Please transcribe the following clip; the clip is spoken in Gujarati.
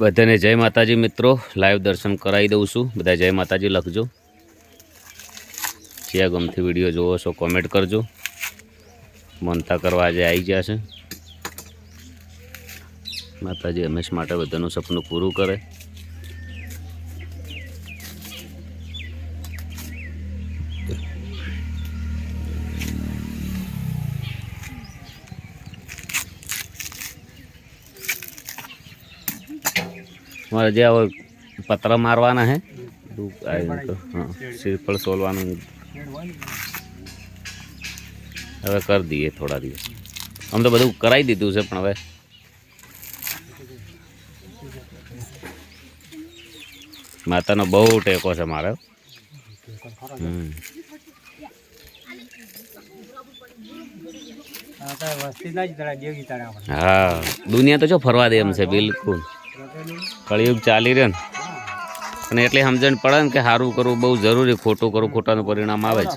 બધાને જય માતાજી મિત્રો લાઈવ દર્શન કરાવી દઉં છું બધા જય માતાજી લખજો જ્યાં ગમથી વિડીયો જોવો છો કોમેન્ટ કરજો મનતા કરવા આજે આવી ગયા છે માતાજી હંમેશ માટે બધાનું સપનું પૂરું કરે મારે જે હવે પતરા મારવા ના હે રૂક આયે તો શીપળ સોલવાનું હવે કર દીએ થોડા દીએ આમ તો બધું કરાવી દીધું છે પણ હવે માતાનો બહુ ટેકો છે મારે હમ હાતા વસ્તી ના જ તારા દેવી તારા હા દુનિયા તો જો ફરવા દે એમ છે બિલકુલ કળિયુગ ચાલી રહ્યો ને અને એટલે સમજણ પડે ને કે સારું કરવું બહુ જરૂરી ખોટું કરવું ખોટાનું પરિણામ આવે છે